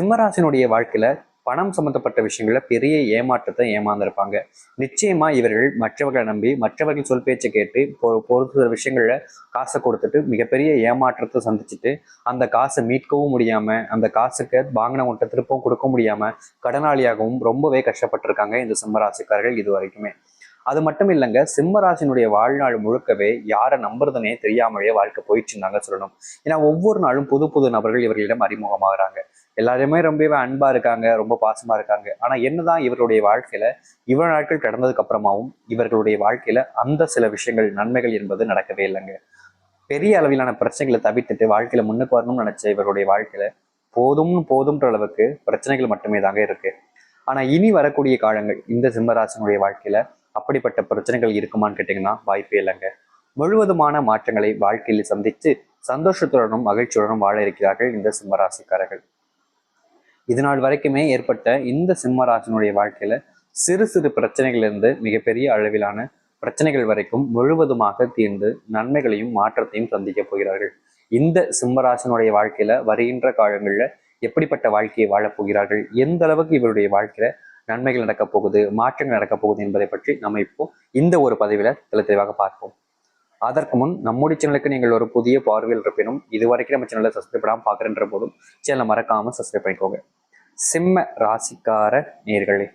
சிம்மராசினுடைய வாழ்க்கையில பணம் சம்பந்தப்பட்ட விஷயங்கள பெரிய ஏமாற்றத்தை ஏமாந்திருப்பாங்க. நிச்சயமா இவர்கள் மற்றவர்களை நம்பி மற்றவர்கள் சொல் பேச்சை கேட்டு பொ- சில விஷயங்கள்ல காசை கொடுத்துட்டு மிகப்பெரிய ஏமாற்றத்தை சந்திச்சுட்டு அந்த காசை மீட்கவும் முடியாம அந்த காசுக்கு வாங்கினவங்கிட்ட திருப்பவும் கொடுக்க முடியாம கடனாளியாகவும் ரொம்பவே கஷ்டப்பட்டிருக்காங்க இந்த சிம்மராசிக்காரர்கள் இது வரைக்குமே. அது மட்டும் இல்லைங்க சிம்மராசினுடைய வாழ்நாள் முழுக்கவே யாரை நம்புறதுனே தெரியாமலேயே வாழ்க்கை போயிட்டு இருந்தாங்க சொல்லணும். ஏன்னா ஒவ்வொரு நாளும் புது புது நபர்கள் இவர்களிடம் அறிமுகமாகறாங்க. எல்லாருமே ரொம்பவே அன்பா இருக்காங்க ரொம்ப பாசமா இருக்காங்க. ஆனா என்னதான் இவர்களுடைய வாழ்க்கையில இவ்வளவு நாட்கள் கடந்ததுக்கு அப்புறமாவும் இவர்களுடைய வாழ்க்கையில அந்த சில விஷயங்கள் நன்மைகள் என்பது நடக்கவே இல்லைங்க. பெரிய அளவிலான பிரச்சனைகளை தவிர்த்துட்டு வாழ்க்கையில முன்னுக்கு வரணும்னு நினைச்ச இவருடைய வாழ்க்கையில போதும்னு போதும்ன்ற அளவுக்கு பிரச்சனைகள் மட்டுமே தாங்க இருக்கு. ஆனா இனி வரக்கூடிய காலங்கள் இந்த சிம்மராசனுடைய வாழ்க்கையில அப்படிப்பட்ட பிரச்சனைகள் இருக்குமான்னு கேட்டீங்கன்னா வாய்ப்பே இல்லைங்க. முழுவதுமான மாற்றங்களை வாழ்க்கையில் சந்தித்து சந்தோஷத்துடனும் மகிழ்ச்சியுடனும் வாழ இருக்கிறார்கள் இந்த சிம்மராசிக்காரர்கள். இது நாள் வரைக்குமே ஏற்பட்ட இந்த சிம்மராசனுடைய வாழ்க்கையில சிறு சிறு பிரச்சனைகளிலிருந்து மிகப்பெரிய அளவிலான பிரச்சனைகள் வரைக்கும் முழுவதுமாக தீர்ந்து நன்மைகளையும் மாற்றத்தையும் சந்திக்க போகிறார்கள். இந்த சிம்மராசனுடைய வாழ்க்கையில வருகின்ற காலங்கள்ல எப்படிப்பட்ட வாழ்க்கையை வாழப் போகிறார்கள்? எந்த அளவுக்கு இவருடைய வாழ்க்கையில நன்மைகள் நடக்கப் போகுது மாற்றங்கள் நடக்கப் போகுது என்பதை பற்றி நம்ம இப்போ இந்த ஒரு பதிவில தெளி தெளிவாக பார்ப்போம். அதற்கு முன் நம்முடைய சேனலுக்கு நீங்கள் ஒரு புதிய பார்வையில் இருப்பினும் இதுவரைக்கும் நம்ம சேனலை சப்ஸ்கிரைப் பண்ணாமல் பார்க்குறன்ற போதும் சேனலை மறக்காமல் சப்ஸ்கிரைப் பண்ணிக்கோங்க. சிம்ம ராசிக்கார நேர்களே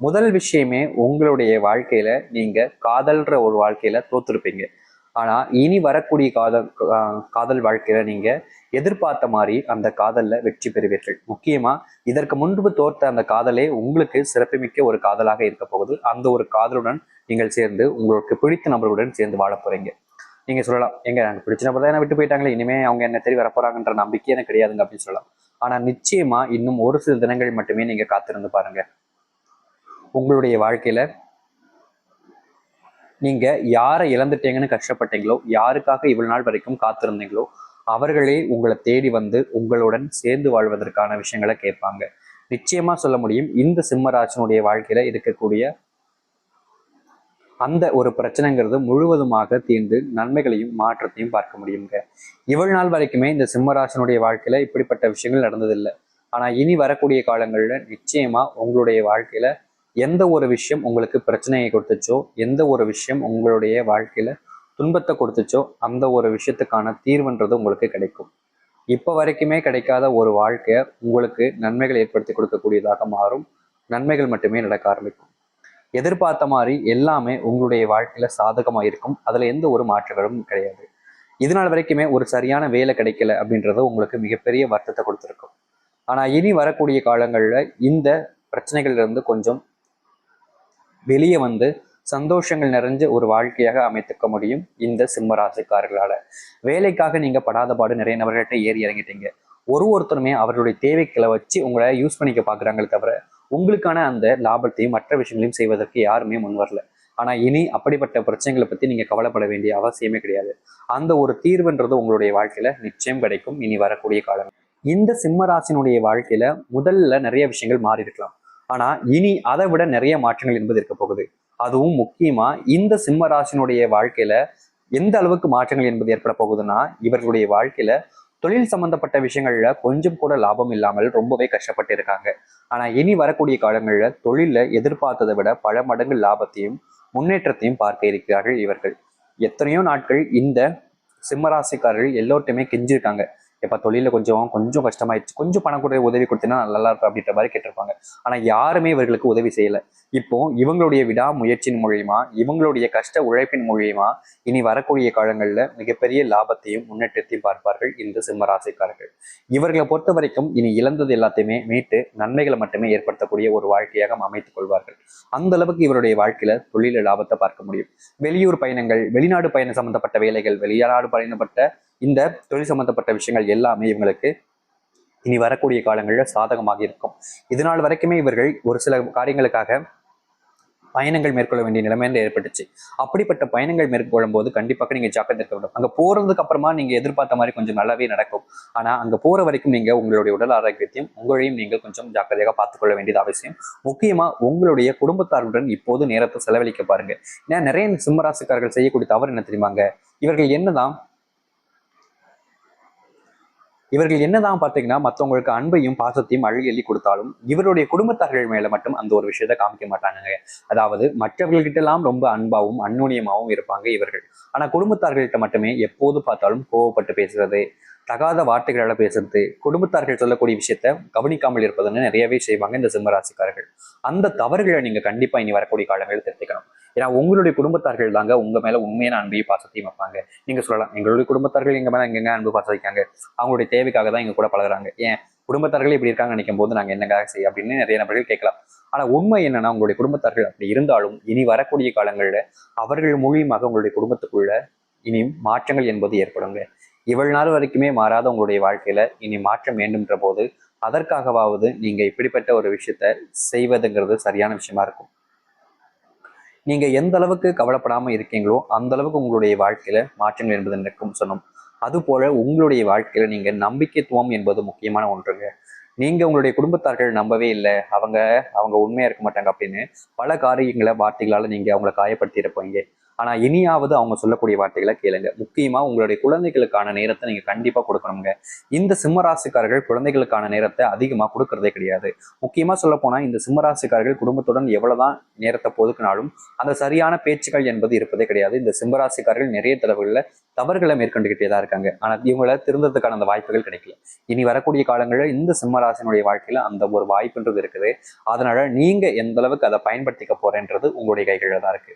முதல் விஷயமே உங்களுடைய வாழ்க்கையில நீங்க காதல்ன்ற ஒரு வாழ்க்கையில தோத்துருப்பீங்க. ஆனா இனி வரக்கூடிய காதல் காதல் வாழ்க்கையில நீங்க எதிர்பார்த்த மாதிரி அந்த காதல்ல வெற்றி பெறுவீர்கள். முக்கியமா இதற்கு முன்பு தோற்ற அந்த காதலே உங்களுக்கு சிறப்புமிக்க ஒரு காதலாக இருக்க போகுது. அந்த ஒரு காதலுடன் நீங்கள் சேர்ந்து உங்களுக்கு பிடித்த நபர்களுடன் சேர்ந்து வாழ போறீங்க. நீங்க சொல்லலாம் எங்க எனக்கு பிடிச்ச நபர் தான் விட்டு போயிட்டாங்களே இனிமே அவங்க என்ன தேடி வரப்போறாங்கன்ற நம்பிக்கை எனக்கு கிடையாதுங்க அப்படின்னு சொல்லலாம். ஆனா நிச்சயமா இன்னும் ஒரு சில தினங்கள் மட்டுமே நீங்க காத்திருந்து பாருங்க. உங்களுடைய வாழ்க்கையில நீங்க யாரை இழந்துட்டீங்கன்னு கஷ்டப்பட்டீங்களோ யாருக்காக இவ்வளவு நாள் வரைக்கும் காத்திருந்தீங்களோ அவர்களே உங்களை தேடி வந்து உங்களுடன் சேர்ந்து வாழ்வதற்கான விஷயங்களை கேட்பாங்க. நிச்சயமா சொல்ல முடியும் இந்த சிம்மராசனுடைய வாழ்க்கையில இருக்கக்கூடிய அந்த ஒரு பிரச்சனைங்கிறது முழுவதுமாக தீர்ந்து நன்மைகளையும் மாற்றத்தையும் பார்க்க முடியுங்க. இவ்வளவு நாள் வரைக்குமே இந்த சிம்மராசனுடைய வாழ்க்கையில இப்படிப்பட்ட விஷயங்கள் நடந்ததில்லை. ஆனா இனி வரக்கூடிய காலங்களில் நிச்சயமா உங்களுடைய வாழ்க்கையில எந்த ஒரு விஷயம் உங்களுக்கு பிரச்சனையை கொடுத்துச்சோ எந்த ஒரு விஷயம் உங்களுடைய வாழ்க்கையில துன்பத்தை கொடுத்துச்சோ அந்த ஒரு விஷயத்துக்கான தீர்வுன்றது உங்களுக்கு கிடைக்கும். இப்போ வரைக்குமே கிடைக்காத ஒரு வாழ்க்கை உங்களுக்கு நன்மைகள் ஏற்படுத்தி கொடுக்கக்கூடியதாக மாறும். நன்மைகள் மட்டுமே நடக்க ஆரம்பிக்கும். எதிர்பார்த்த மாதிரி எல்லாமே உங்களுடைய வாழ்க்கையில சாதகமாக இருக்கும். அதுல எந்த ஒரு மாற்றங்களும் கிடையாது. இது நாள் வரைக்குமே ஒரு சரியான வேலை கிடைக்கல அப்படின்றது உங்களுக்கு மிகப்பெரிய வருத்தத்தை கொடுத்துருக்கும். ஆனா இனி வரக்கூடிய காலங்களில் இந்த பிரச்சனைகள்ல இருந்து கொஞ்சம் வெளியே வந்து சந்தோஷங்கள் நிறைஞ்ச ஒரு வாழ்க்கையாக அமைத்துக்க முடியும் இந்த சிம்மராசிக்காரர்களால. வேலைக்காக நீங்க படாத பாடு நிறைய நபர்கள்ட்ட ஏறி இறங்கிட்டீங்க. ஒரு ஒருத்தருமே அவர்களுடைய தேவைகளை வச்சு உங்களை யூஸ் பண்ணிக்க பாக்குறாங்களே தவிர உங்களுக்கான அந்த லாபத்தையும் மற்ற விஷயங்களையும் செய்வதற்கு யாருமே முன் வரல. ஆனா இனி அப்படிப்பட்ட பிரச்சனைகளை பத்தி நீங்க கவலைப்பட வேண்டிய அவசியமே கிடையாது. அந்த ஒரு தீர்வுன்றது உங்களுடைய வாழ்க்கையில நிச்சயம் கிடைக்கும். இனி வரக்கூடிய காலம். இந்த சிம்ம ராசினுடைய வாழ்க்கையில முதல்ல நிறைய விஷயங்கள் மாறி இருக்கலாம் ஆனா இனி அதை விட நிறைய மாற்றங்கள் என்பது இருக்க போகுது. அதுவும் முக்கியமா இந்த சிம்ம ராசினுடைய வாழ்க்கையில எந்த அளவுக்கு மாற்றங்கள் என்பது ஏற்பட போகுதுன்னா இவர்களுடைய வாழ்க்கையில தொழில் சம்பந்தப்பட்ட விஷயங்கள்ல கொஞ்சம் கூட லாபம் இல்லாமல் ரொம்பவே கஷ்டப்பட்டு இருக்காங்க ஆனா இனி வரக்கூடிய காலங்கள்ல தொழில எதிர்பார்த்ததை விட பல மடங்கு லாபத்தையும் முன்னேற்றத்தையும் பார்க்க இருக்கிறார்கள் இவர்கள். எத்தனையோ நாட்கள் இந்த சிம்மராசிக்காரர்கள் எல்லோர்ட்டையுமே கெஞ்சிருக்காங்க. எப்போ தொழிலில் கொஞ்சம் கொஞ்சம் கஷ்டமாயிடுச்சு. கொஞ்சம் பணம் கூட உதவி கொடுத்தீங்கன்னா நல்லா இருக்கும் அப்படின்ற மாதிரி கேட்டிருப்பாங்க. ஆனா யாருமே இவர்களுக்கு உதவி செய்யல. இப்போ இவங்களுடைய விடாமுயற்சியின் மூலியமா இவங்களுடைய கஷ்ட உழைப்பின் மூலியமா இனி வரக்கூடிய காலங்கள்ல மிகப்பெரிய லாபத்தையும் முன்னேற்றத்தையும் பார்ப்பார்கள் இந்த சிம்மராசிக்காரர்கள் இவர்களை பொறுத்த வரைக்கும் இனி இழந்தது எல்லாத்தையுமே மீட்டு நன்மைகளை மட்டுமே ஏற்படுத்தக்கூடிய ஒரு வாழ்க்கையாக அமைத்துக் கொள்வார்கள். அந்த அளவுக்கு இவருடைய வாழ்க்கையில தொழில லாபத்தை பார்க்க முடியும். வெளியூர் பயணங்கள் வெளிநாடு பயணம் சம்பந்தப்பட்ட வேலைகள் வெளிநாடு பயணப்பட்ட இந்த தொழில் சம்பந்தப்பட்ட விஷயங்கள் எல்லாமே இவங்களுக்கு இனி வரக்கூடிய காலங்களில் சாதகமாக இருக்கும். இதனால் வரைக்குமே இவர்கள் ஒரு சில காரியங்களுக்காக பயணங்கள் மேற்கொள்ள வேண்டிய நிலைமை ஏற்பட்டுச்சு. அப்படிப்பட்ட பயணங்கள் மேற்கொள்ளும் போது கண்டிப்பாக நீங்க ஜாக்கிரதை இருக்க வேண்டும். அங்க போறதுக்கு அப்புறமா நீங்க எதிர்பார்த்த மாதிரி கொஞ்சம் நல்லாவே நடக்கும். ஆனா அங்க போற வரைக்கும் நீங்க உங்களுடைய உடல் ஆரோக்கியத்தையும் உங்களையும் நீங்கள் கொஞ்சம் ஜாக்கிரதையாக பார்த்துக்கொள்ள வேண்டியது அவசியம். முக்கியமா உங்களுடைய குடும்பத்தாருடன் இப்போது நேரத்தை செலவழிக்க பாருங்க. ஏன்னா நிறைய சிம்மராசிக்காரர்கள் செய்யக்கூடிய தவறு என்ன தெரியுமாங்க? இவர்கள் என்னதான் இவர்கள் என்னதான் பார்த்தீங்கன்னா மற்றவங்களுக்கு அன்பையும் பாசத்தையும் அள்ளி அள்ளி கொடுத்தாலும் இவருடைய குடும்பத்தார்கள் மேல மட்டும் அந்த ஒரு விஷயத்த காமிக்க மாட்டாங்க அதாவது மற்றவர்கள்கிட்ட எல்லாம் ரொம்ப அன்பாவும் அந்நுணியமாகவும் இருப்பாங்க இவர்கள். ஆனா குடும்பத்தார்கள்கிட்ட மட்டுமே எப்போது பார்த்தாலும் கோவப்பட்டு பேசுறது தகாத வார்த்தைகளால பேசுறது குடும்பத்தார்கள் சொல்லக்கூடிய விஷயத்த கவனிக்காமல் இருப்பதுன்னு நிறையவே செய்வாங்க இந்த சிம்மராசிக்காரர்கள். அந்த தவறுகளை நீங்க கண்டிப்பா இனி வரக்கூடிய காலங்களில் தெரிஞ்சுக்கணும். ஏன்னா உங்களுடைய குடும்பத்தார்கள் தாங்க உங்க மேல உண்மையான அன்பையும் பாசத்தையும் வைப்பாங்க. நீங்க சொல்லலாம் எங்களுடைய குடும்பத்தார்கள் எங்க மேல எங்கெங்க அன்பு பாசம் வைக்காங்க அவங்களுடைய தேவைக்காக தான் எங்க கூட பழகுறாங்க. ஏன்? குடும்பத்தார்கள் இப்படி இருக்காங்க நினைக்கும் போது நாங்க என்னக்காக செய்ய அப்படின்னு நிறைய நபர்கள் கேட்கலாம். ஆனா உண்மை என்னன்னா உங்களுடைய குடும்பத்தார்கள் அப்படி இருந்தாலும் இனி வரக்கூடிய காலங்கள்ல அவர்கள் மூலியமாக உங்களுடைய குடும்பத்துக்குள்ள இனி மாற்றங்கள் என்பது ஏற்படுங்க. இவ்வளவு நாள் வரைக்குமே மாறாத உங்களுடைய வாழ்க்கையில இனி மாற்றம் வேண்டும்ன்ற போது அதற்காகவாவது நீங்க இப்படிப்பட்ட ஒரு விஷயத்த செய்வதுங்கிறது சரியான விஷயமா இருக்கும். நீங்க எந்த அளவுக்கு கவலைப்படாம இருக்கீங்களோ அந்த அளவுக்கு உங்களுடைய வாழ்க்கையில மாற்றங்கள் என்பது நடக்கும் சொன்னோம். அது போல உங்களுடைய வாழ்க்கையில நீங்க நம்பிக்கைத்துவம் என்பது முக்கியமான ஒன்றுங்க. நீங்க உங்களுடைய குடும்பத்தார்கள் நம்பவே இல்லை. அவங்க அவங்க உண்மையா இருக்க மாட்டாங்க அப்படின்னு பல காரியங்களை வார்த்தைகளால நீங்க அவங்கள காயப்படுத்தியிருப்பீங்க. ஆனால் ஆனா இனியாவது அவங்க சொல்லக்கூடிய வார்த்தைகளை கேளுங்க. முக்கியமா உங்களுடைய குழந்தைகளுக்கான நேரத்தை நீங்கள் கண்டிப்பா கொடுக்கணுங்க. இந்த சிம்மராசிக்காரர்கள் குழந்தைகளுக்கான நேரத்தை அதிகமா கொடுக்கறதே கிடையாது. முக்கியமா சொல்லப்போனால் இந்த சிம்மராசிக்காரர்கள் குடும்பத்துடன் எவ்வளோதான் நேரத்தை பொதுக்கினாலும் அந்த சரியான பேச்சுக்கள் என்பது இருப்பதே கிடையாது. இந்த சிம்மராசிக்காரர்கள் நிறைய தடவைகளில் தவறுகளை மேற்கொண்டுகிட்டே தான் இருக்காங்க. ஆனால் இவங்களை திருந்ததுக்கான அந்த வாய்ப்புகள் கிடைக்கல. இனி வரக்கூடிய காலங்களில் இந்த சிம்மராசினுடைய வாழ்க்கையில் அந்த ஒரு வாய்ப்புன்றது இருக்குது. அதனால நீங்க எந்த அளவுக்கு அதை பயன்படுத்திக்க போறேன்றது உங்களுடைய கைகளில் தான் இருக்கு.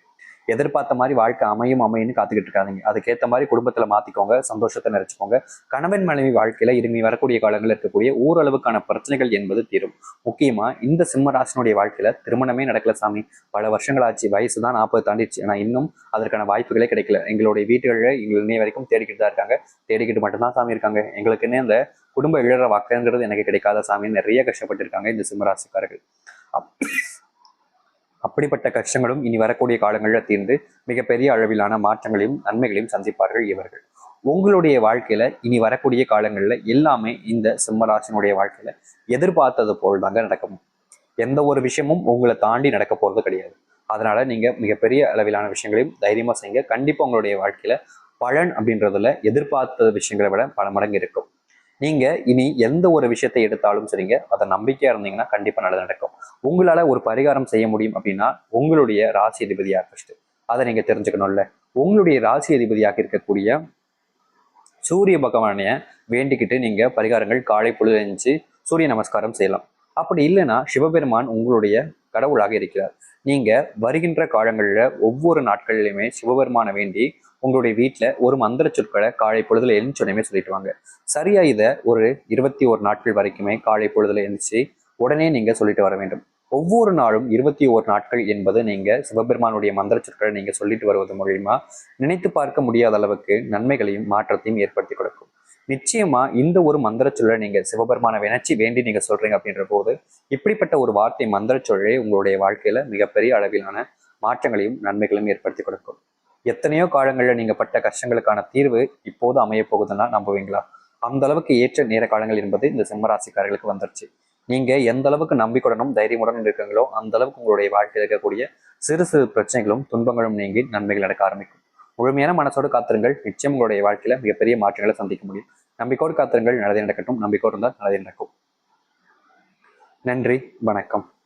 எதிர்பார்த்த மாதிரி வாழ்க்கை அமையும் அமையும்னு காத்துக்கிட்டு இருக்காதீங்க. அதுக்கேற்ற மாதிரி குடும்பத்தில் மாற்றிக்கோங்க சந்தோஷத்தை நினைச்சுக்கோங்க கணவன் மனைவி வாழ்க்கையில் இனிமே வரக்கூடிய காலங்களில் இருக்கக்கூடிய ஓரளவுக்கான பிரச்சனைகள் என்பது தீரும். முக்கியமாக இந்த சிம்மராசனுடைய வாழ்க்கையில் திருமணமே நடக்கல சாமி. பல வருஷங்கள் ஆச்சு வயசு தான் நாற்பது தாண்டிடுச்சு. ஆனால் இன்னும் அதற்கான வாய்ப்புகளே கிடைக்கல. எங்களுடைய வீட்டுகளில் எங்கள் இன்னை வரைக்கும் தேடிக்கிட்டு தான் இருக்காங்க. தேடிக்கிட்டு மட்டும்தான் சாமி இருக்காங்க. எங்களுக்கு இந்த குடும்ப இழற வாக்குங்கிறது எனக்கு கிடைக்காத சாமின்னு நிறைய கஷ்டப்பட்டு இருக்காங்க இந்த சிம்மராசிக்காரர்கள் அப்படிப்பட்ட கஷ்டங்களும் இனி வரக்கூடிய காலங்களில் தீர்ந்து மிகப்பெரிய அளவிலான மாற்றங்களையும் நன்மைகளையும் சந்திப்பார்கள் இவர்கள். உங்களுடைய வாழ்க்கையில இனி வரக்கூடிய காலங்களில் எல்லாமே இந்த சிம்மராசினுடைய வாழ்க்கையில எதிர்பார்த்தது போல் தாங்க நடக்கும். எந்த ஒரு விஷயமும் உங்களை தாண்டி நடக்க போறது கிடையாது. அதனால நீங்க மிகப்பெரிய அளவிலான விஷயங்களையும் தைரியமா செய்யுங்க. கண்டிப்பா உங்களுடைய வாழ்க்கையில பலன் அப்படின்றதுல எதிர்பார்த்த விஷயங்களை விட பல மடங்கு இருக்கும். நீங்க இனி எந்த ஒரு விஷயத்தை எடுத்தாலும் சரிங்க அதை நம்பிக்கையா இருந்தீங்கன்னா கண்டிப்பா நல்லது நடக்கும். உங்களால ஒரு பரிகாரம் செய்ய முடியும் அப்படின்னா உங்களுடைய ராசி அதிபதியாக ஃபர்ஸ்ட் அதை நீங்க தெரிஞ்சுக்கணும்ல. உங்களுடைய ராசி அதிபதியாக இருக்கக்கூடிய சூரிய பகவானைய வேண்டிக்கிட்டு நீங்க பரிகாரங்கள் காலை பொழுது எழுந்து சூரிய நமஸ்காரம் செய்யலாம். அப்படி இல்லைன்னா சிவபெருமான் உங்களுடைய கடவுளாக இருக்கிறார். நீங்க வருகின்ற காலங்களில் ஒவ்வொரு நாட்களிலுமே சிவபெருமானை வேண்டி உங்களுடைய வீட்டில் ஒரு மந்திர சொற்களை காலை பொழுதுல எழுந்துச்சுடனே சொல்லிட்டு வாங்க. சரியா இதை ஒரு இருபத்தி ஒரு நாட்கள் வரைக்குமே காலை பொழுதுல எழுந்துச்சு உடனே நீங்க சொல்லிட்டு வர வேண்டும். ஒவ்வொரு நாளும் இருபத்தி ஓரு நாட்கள் என்பது நீங்க சிவபெருமானுடைய மந்திர சொற்களை நீங்க சொல்லிட்டு வருவது மூலியமா நினைத்து பார்க்க முடியாத அளவுக்கு நன்மைகளையும் மாற்றத்தையும் ஏற்படுத்தி கொடுக்கும். நிச்சயமா இந்த ஒரு மந்திர சொல்லை நீங்க சிவபெருமான வினைச்சி வேண்டி நீங்க சொல்றீங்க அப்படின்ற போது இப்படிப்பட்ட ஒரு வார்த்தை மந்திர சொல்லே உங்களுடைய வாழ்க்கையில மிகப்பெரிய அளவிலான மாற்றங்களையும் நன்மைகளையும் ஏற்படுத்தி கொடுக்கும். எத்தனையோ காலங்களில் நீங்கள் பட்ட கஷ்டங்களுக்கான தீர்வு இப்போது அமைய போகுதுன்னா நம்புவீங்களா? அந்த அளவுக்கு ஏற்ற நேர காலங்கள் என்பது இந்த சிம்மராசிக்காரர்களுக்கு வந்துருச்சு. நீங்க எந்த அளவுக்கு நம்பிக்கையுடனும் தைரியமுடனும் இருக்கீங்களோ அந்த அளவுக்கு உங்களுடைய வாழ்க்கையில் இருக்கக்கூடிய சிறு சிறு பிரச்சனைகளும் துன்பங்களும் நீங்கி நன்மைகள் நடக்க ஆரம்பிக்கும். முழுமையான மனசோடு காத்திருங்கள். நிச்சயம் உங்களுடைய வாழ்க்கையில மிகப்பெரிய மாற்றங்களை சந்திக்க முடியும். நம்பிக்கையோடு காத்திருங்கள். நல்லதே நடக்கட்டும். நம்பிக்கையோடு இருந்தால் நல்லதே நடக்கும். நன்றி. வணக்கம்.